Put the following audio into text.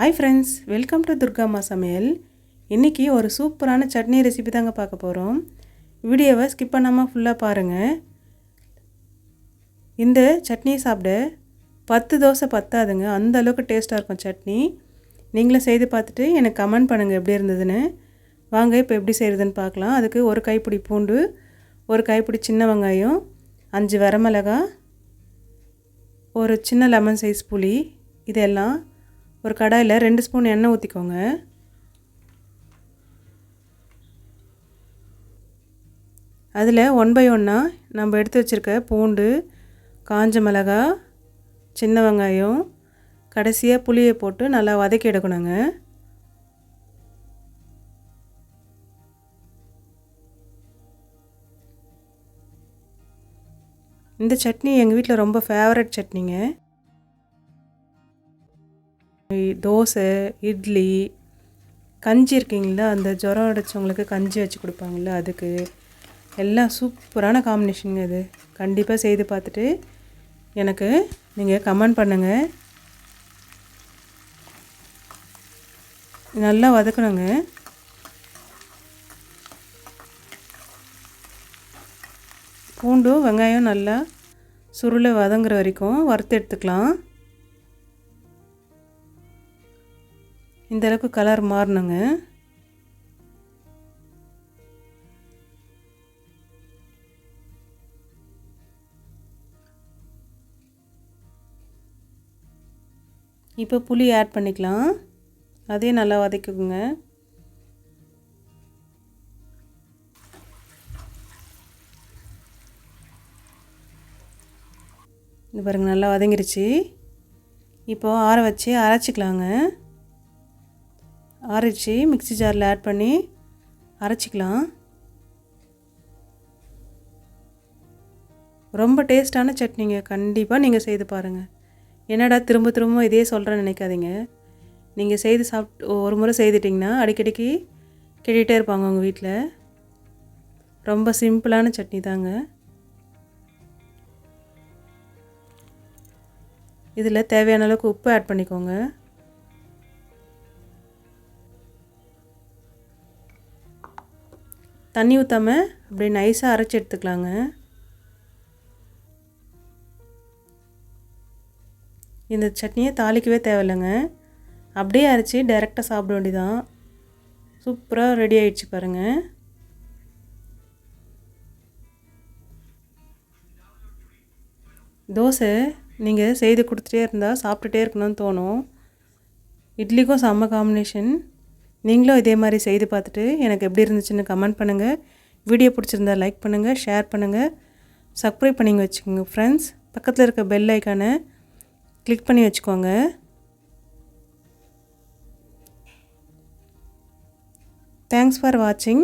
Hi friends welcome to Durgamma சமையல் இன்றைக்கி ஒரு சூப்பரான சட்னி ரெசிபி தாங்க பார்க்க போகிறோம் வீடியோவை ஸ்கிப் பண்ணாமல் ஃபுல்லாக பாருங்கள் இந்த சட்னி சாப்பிட பத்து தோசை பத்தாதுங்க. அந்த அளவுக்கு டேஸ்ட்டாக இருக்கும் சட்னி. நீங்களும் செய்து பார்த்துட்டு எனக்கு கமெண்ட் பண்ணுங்கள் எப்படி இருந்ததுன்னு. வாங்க இப்போ எப்படி செய்கிறதுன்னு பார்க்கலாம். அதுக்கு ஒரு கைப்பிடி பூண்டு ஒரு கைப்பிடி சின்ன வெங்காயம் அஞ்சு வரமிளகா ஒரு சின்ன லெமன் சைஸ் புளி இதெல்லாம் ஒரு கடாயில் ரெண்டு ஸ்பூன் எண்ணெய் ஊற்றிக்கோங்க அதில் ஒன் பை ஒன்னாக நம்ம எடுத்து வச்சுருக்க பூண்டு காஞ்ச மிளகா சின்ன வெங்காயம் கடைசியாக புளியை போட்டு நல்லா வதக்கி எடுக்கணுங்க. இந்த சட்னி எங்கள் வீட்டில் ரொம்ப ஃபேவரட் சட்னிங்க. தோசை இட்லி. கஞ்சி இருக்கீங்களா? அந்த ஜுரம் அடைச்சவங்களுக்கு கஞ்சி வச்சு கொடுப்பாங்கள்ல அதுக்கு. எல்லாம் சூப்பரான காம்பினேஷனுங்க அது கண்டிப்பாக செய்து பார்த்துட்டு எனக்கு நீங்கள் கமெண்ட் பண்ணுங்கள் நல்லா வதக்கணுங்க. பூண்டும் வெங்காயம் நல்லா சுருளை வதங்குற வரைக்கும் வறுத்து எடுத்துக்கலாம். இந்தளவுக்கு கலர் மாறணுங்க. இப்போ புளி ஆட் பண்ணிக்கலாம். அதையும் நல்லா வதக்கிக்கோங்க. இது பாருங்கள் நல்லா வதங்கிருச்சு. இப்போது ஆற வச்சு அரைச்சிக்கலாங்க. அரைச்சி மிக்சி ஜாரில் ஆட் பண்ணி அரைச்சிக்கலாம். ரொம்ப டேஸ்டான சட்னிங்க. கண்டிப்பாக நீங்கள் செய்து பாருங்கள் என்னடா திரும்ப திரும்ப இதே சொல்கிறேன்னு நினைக்காதீங்க. நீங்கள் செய்து சாப்பிட்டு ஒரு முறை செய்துட்டிங்கன்னா அடிக்கடிக்கு கேட்டுகிட்டே இருப்பாங்க உங்கள் வீட்டில் ரொம்ப சிம்பிளான சட்னி தாங்க. இதில் தேவையான அளவுக்கு உப்பு ஆட் பண்ணிக்கோங்க. தண்ணி ஊற்றாமல் அப்படியே நைஸாக அரைச்சி எடுத்துக்கலாங்க. இந்த சட்னியை தாளிக்கவே தேவையில்லைங்க. அப்படியே அரைச்சி டைரெக்டாக சாப்பிட வேண்டியதான் சூப்பராக ரெடி ஆயிடுச்சு பாருங்கள் தோசை நீங்கள் செய்து கொடுத்துட்டே இருந்தால் சாப்பிட்டுட்டே இருக்கணும்னு தோணும். இட்லிக்கும் செம்ம காம்பினேஷன் நீங்களும் இதே மாதிரி செய்து பார்த்துட்டு எனக்கு எப்படி இருந்துச்சுன்னு கமெண்ட் பண்ணுங்கள் வீடியோ பிடிச்சிருந்தா லைக் பண்ணுங்கள் ஷேர் பண்ணுங்கள் சப்ஸ்கிரைப் பண்ணிங்க வச்சுக்கோங்க ஃப்ரெண்ட்ஸ் பக்கத்தில் இருக்க பெல் ஐக்கானை கிளிக் பண்ணி வச்சுக்கோங்க. தேங்க்ஸ் ஃபார் வாட்சிங்